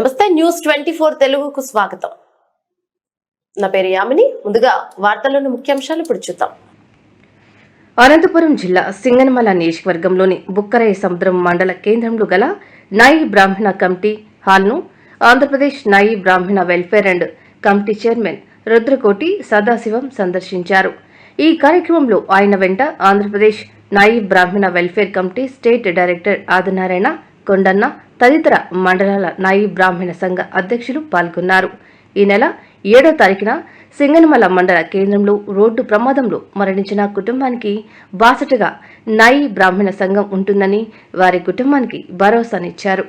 నమస్తే news twenty four తెలుగుకు స్వాగతం. నా పేరు యామిని. ముందుగా వార్తల్లోని ముఖ్యాంశాలు ఇప్పుడు చూద్దాం. అనంతపురం జిల్లా సింగనమల నియోజకవర్గంలోని బుక్కరయ్య సముద్రం మండల కేంద్రంలో గల నాయి బ్రాహ్మణ కమిటీ హాల్ను ఆంధ్రప్రదేశ్ నాయి బ్రాహ్మణ welfare and committee chairman Rudrakoti Sadasivam సందర్శించారు. ఈ కార్యక్రమంలో ఆయన వెంట ఆంధ్రప్రదేశ్ నాయి బ్రాహ్మణ welfare committee state director Adinarayana Kondanna తదితర మండలాల నాయి బ్రాహ్మణ సంఘ అధ్యక్షులు పాల్గొన్నారు. ఈ నెల ఏడో తారీఖున సింగనమల మండల కేంద్రంలో రోడ్డు ప్రమాదంలో మరణించిన కుటుంబానికి బాసటగా నాయి బ్రాహ్మణ సంఘం ఉంటుందని వారి కుటుంబానికి భరోసానిచ్చారు.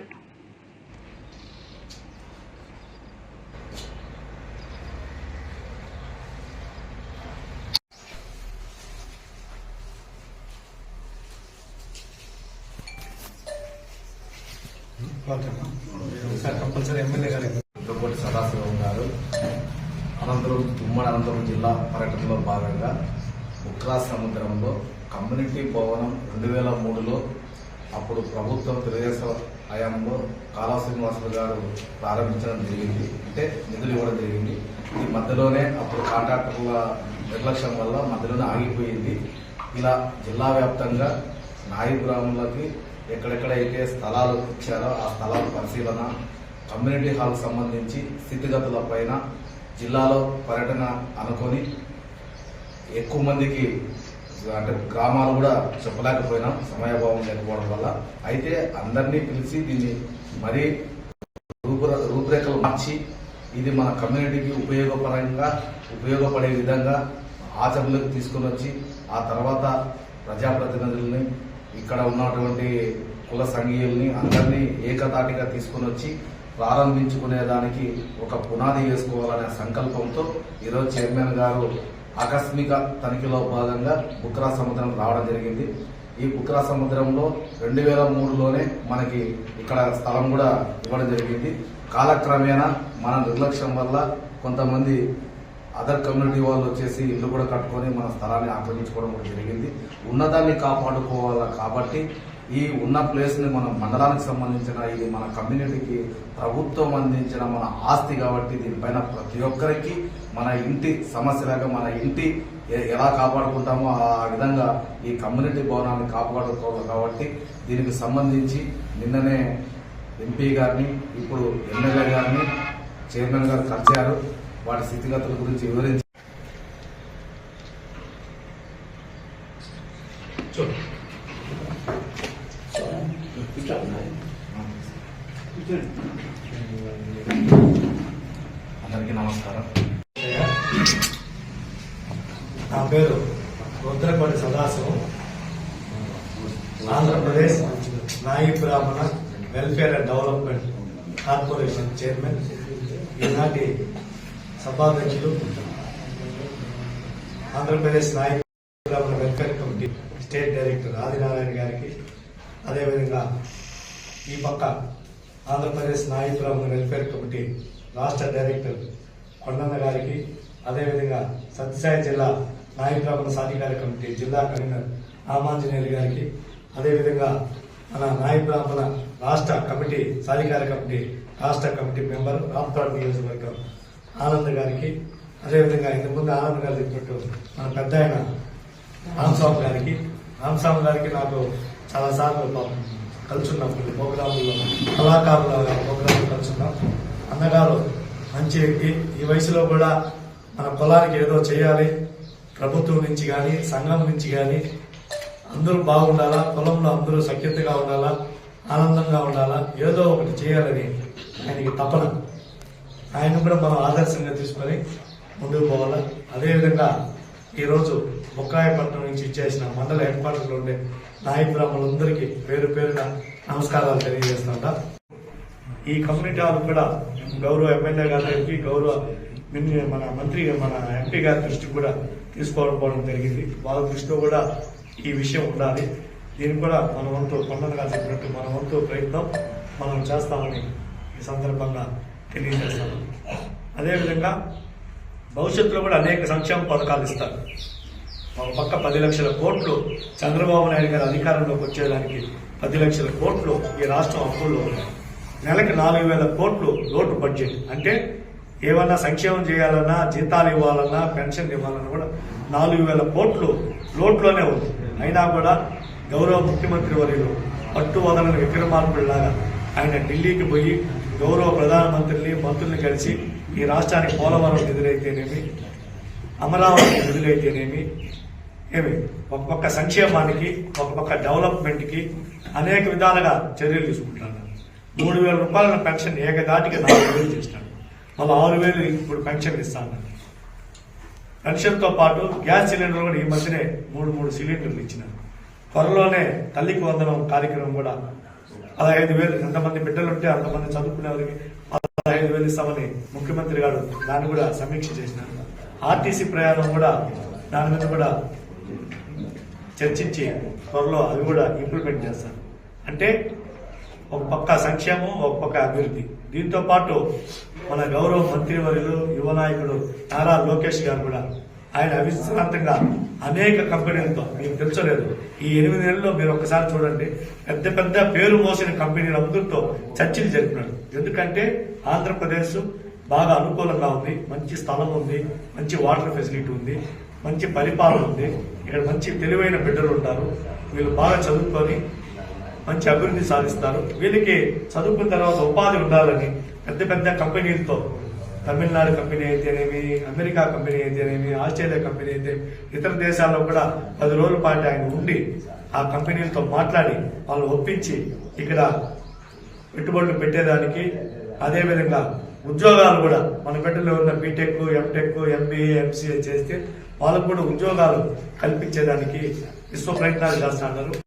సార్ కంపల్సరీ ఎమ్మెల్యే గారు ఇంకొకటి సదాశివం గారు. అనంతపురం ఉమ్మడి అనంతపురం జిల్లా పర్యటనలో భాగంగా ఉక్రా సముద్రంలో కమ్యూనిటీ భవనం రెండు వేల మూడులో అప్పుడు ప్రభుత్వం తెలుగుదేశం హయాంలో కాళా శ్రీనివాసులు గారు ప్రారంభించడం జరిగింది. అంటే నిధులు ఇవ్వడం జరిగింది. ఈ మధ్యలోనే అప్పుడు కాంట్రాక్టర్ల నిర్లక్ష్యం వల్ల మధ్యలోనే ఆగిపోయింది. ఇలా జిల్లా వ్యాప్తంగా నాయి గ్రాములకి ఎక్కడెక్కడైతే స్థలాలు ఇచ్చారో ఆ స్థలాల పరిశీలన కమ్యూనిటీ హాల్ సంబంధించి స్థితిగతుల పైన జిల్లాలో పర్యటన అనుకొని ఎక్కువ మందికి అంటే గ్రామాలు కూడా చెప్పలేకపోయినాం సమయభావం లేకపోవడం వల్ల. అయితే అందరినీ పిలిచి దీన్ని మరీ రూపుర రూపురేఖలు మార్చి ఇది మన కమ్యూనిటీకి ఉపయోగపరంగా ఉపయోగపడే విధంగా ఆచరణలోకి తీసుకొని వచ్చి ఆ తర్వాత ప్రజాప్రతినిధుల్ని ఇక్కడ ఉన్నటువంటి కుల సంఘీయుల్ని అందరినీ ఏకతాటిగా తీసుకొని వచ్చి ప్రారంభించుకునేదానికి ఒక పునాది వేసుకోవాలనే సంకల్పంతో ఈరోజు చైర్మన్ గారు ఆకస్మిక తనిఖీలో భాగంగా బుక్రా సముద్రం రావడం జరిగింది. ఈ బుక్రా సముద్రంలో రెండు వేల మూడులోనే మనకి ఇక్కడ స్థలం కూడా ఇవ్వడం జరిగింది. కాలక్రమేణా మన నిర్లక్ష్యం వల్ల కొంతమంది అదర్ కమ్యూనిటీ వాళ్ళు వచ్చేసి ఇల్లు కూడా కట్టుకొని మన స్థలాన్ని ఆక్రమించుకోవడం కూడా జరిగింది. ఉన్నదాన్ని కాపాడుకోవాలి కాబట్టి ఈ ఉన్న ప్లేస్ని మన మండలానికి సంబంధించిన ఇది మన కమ్యూనిటీకి ప్రభుత్వం అందించిన మన ఆస్తి కాబట్టి దీనిపైన ప్రతి ఒక్కరికి మన ఇంటి సమస్యలాగా మన ఇంటి ఎలా కాపాడుకుంటామో ఆ విధంగా ఈ కమ్యూనిటీ భవనాన్ని కాపాడుకోవాలి కాబట్టి దీనికి సంబంధించి నిన్ననే ఎంపీ గారిని ఇప్పుడు ఎమ్మెల్యే గారిని చైర్మన్ గారు కలిశారు. వాటి స్థితిగతుల గురించి వివరించి అందరికీ నమస్కారం. నా పేరు రుద్రకోటి సదాశివం. ఆంధ్రప్రదేశ్ నాయి బ్రాహ్మణ welfare and development corporation chairman. ఈనాటి సభాధ్యక్షులు ఆంధ్రప్రదేశ్ నాయి బ్రాహ్మణ welfare committee state director Adinarayana గారికి అదేవిధంగా ఈ పక్క ఆంధ్రప్రదేశ్ నాయకులమ్మ వెల్ఫేర్ కమిటీ రాష్ట్ర డైరెక్టర్ కొండన్న గారికి అదేవిధంగా సత్యసాయి జిల్లా నాయకులమ్మ సాధికార కమిటీ జిల్లా కన్వీనర్ రామాంజనేయులు గారికి అదేవిధంగా మన నాయి రాష్ట్ర కమిటీ సాధికార కమిటీ రాష్ట్ర కమిటీ మెంబర్ రాంపాడు నియోజకవర్గం ఆనంద్ గారికి అదేవిధంగా ఇంతకుముందు ఆనంద్ గారు చెప్పినట్టు మన పెద్ద ఆయన రామస్వామి గారికి. రామస్వామి గారికి నాకు చాలా సార్లు కలుసున్నాం కొన్ని ప్రోగ్రాముల్లో కళాకారుల ప్రోగ్రాములు కలుసున్నాం. అన్నగారు మంచి వ్యక్తి. ఈ వయసులో కూడా మన పొలానికి ఏదో చేయాలి ప్రభుత్వం నుంచి కానీ సంఘం నుంచి కానీ అందరూ బాగుండాలా పొలంలో అందరూ సఖ్యతగా ఉండాలా ఆనందంగా ఉండాలా ఏదో ఒకటి చేయాలని ఆయనకి తపన. ఆయన కూడా మనం ఆదర్శంగా తీసుకొని ముందుకు పోవాలా? అదేవిధంగా ఈరోజు బొక్కాయపట్నం నుంచి ఇచ్చేసిన మండల హెడ్ క్వార్టర్లో ఉండే నాయ బ్రాహ్మణులందరికీ పేరు పేరున నమస్కారాలు తెలియజేస్తుంటా ఈ కమ్యూనిటీ హాల్ కూడా గౌరవ ఎమ్మెల్యే గారికి గౌరవ మన మంత్రి మన ఎంపీ గారి దృష్టికి కూడా తీసుకోవడం జరిగింది. వాళ్ళ దృష్టిలో కూడా ఈ విషయం ఉండాలి. దీన్ని కూడా మన వంతు పండుగ చెప్పినట్టు మన వంతు ప్రయత్నం మనం చేస్తామని ఈ సందర్భంగా తెలియజేస్తాను అదేవిధంగా భవిష్యత్తులో కూడా అనేక సంక్షేమ పథకాలు ఇస్తారు. ఒక పక్క పది లక్షల కోట్లు చంద్రబాబు నాయుడు గారు అధికారంలోకి వచ్చేదానికి పది లక్షల కోట్లు ఈ రాష్ట్రం అప్పుల్లో ఉన్నాయి. నెలకి నాలుగు వేల కోట్లు లోటు బడ్జెట్. అంటే ఏమన్నా సంక్షేమం చేయాలన్నా జీతాలు ఇవ్వాలన్నా పెన్షన్ ఇవ్వాలన్నా కూడా నాలుగు వేల కోట్లు లోట్లోనే ఉంది. అయినా కూడా గౌరవ ముఖ్యమంత్రి వర్యులు పట్టు వదలని విక్రమార్కుడిలాగా ఆయన ఢిల్లీకి పోయి గౌరవ ప్రధానమంత్రిని మంత్రుల్ని కలిసి ఈ రాష్ట్రానికి పోలవరం నిధులైతేనేమి అమరావతి నిధులైతేనేమి ఏమి? ఒక పక్క సంక్షేమానికి ఒక పక్క డెవలప్మెంట్కి అనేక విధాలుగా చర్యలు తీసుకుంటాను మూడు వేల రూపాయల పెన్షన్ ఏకదాటికి నాలుగు వేలు చేసినాడు మళ్ళీ ఆరు వేలు ఇప్పుడు పెన్షన్ ఇస్తాను. పెన్షన్తో పాటు గ్యాస్ సిలిండర్ కూడా ఈ మధ్యనే మూడు మూడు సిలిండర్లు ఇచ్చినారు. త్వరలోనే తల్లికి వందనం కార్యక్రమం కూడా పదహైదు వేలు. ఎంతమంది బిడ్డలుంటే అంతమంది చదువుకునే వారికి పదహైదు వేలు ఇస్తామని ముఖ్యమంత్రి గారు దాన్ని కూడా సమీక్ష చేసినారు. ఆర్టీసీ ప్రయాణం కూడా దాని మీద కూడా చర్చించి త్వరలో అవి కూడా ఇంప్లిమెంట్ చేస్తారు. అంటే ఒక పక్క సంక్షేమం ఒక పక్క అభివృద్ధి. దీంతో పాటు మన గౌరవ మంత్రివర్యులు యువ నాయకుడు నారా లోకేష్ గారు కూడా ఆయన అవిశ్రాంతంగా అనేక కంపెనీలతో మీకు తెలుసలేదు ఈ ఎనిమిది నెలల్లో మీరు ఒకసారి చూడండి పెద్ద పెద్ద పేరు మోసిన కంపెనీల అందరితో చర్చలు జరిపినాడు ఎందుకంటే ఆంధ్రప్రదేశ్ బాగా అనుకూలంగా ఉంది మంచి స్థలం ఉంది మంచి వాటర్ ఫెసిలిటీ ఉంది మంచి పరిపాలన ఉంది ఇక్కడ మంచి తెలివైన బిడ్డలు ఉంటారు వీళ్ళు బాగా చదువుకొని మంచి అభివృద్ధి సాధిస్తారు. వీళ్ళకి చదువుకున్న తర్వాత ఉపాధి ఉండాలని పెద్ద పెద్ద కంపెనీలతో తమిళనాడు కంపెనీ అయితేనేమి అమెరికా కంపెనీ అయితేనేమి ఆస్ట్రేలియా కంపెనీ అయితే ఇతర దేశాల్లో కూడా పది రోజుల పాటు ఆయన ఉండి ఆ కంపెనీలతో మాట్లాడి వాళ్ళు ఒప్పించి ఇక్కడ పెట్టుబడులు పెట్టేదానికి అదేవిధంగా ఉద్యోగాలు కూడా మన బిడ్డలో ఉన్న బీటెక్ ఎంటెక్ ఎంబీఏ ఎంసీఏ చేస్తే వాళ్ళకు కూడా ఉద్యోగాలు కల్పించేదానికి విశ్వ ప్రయత్నాలు చేస్తున్నారు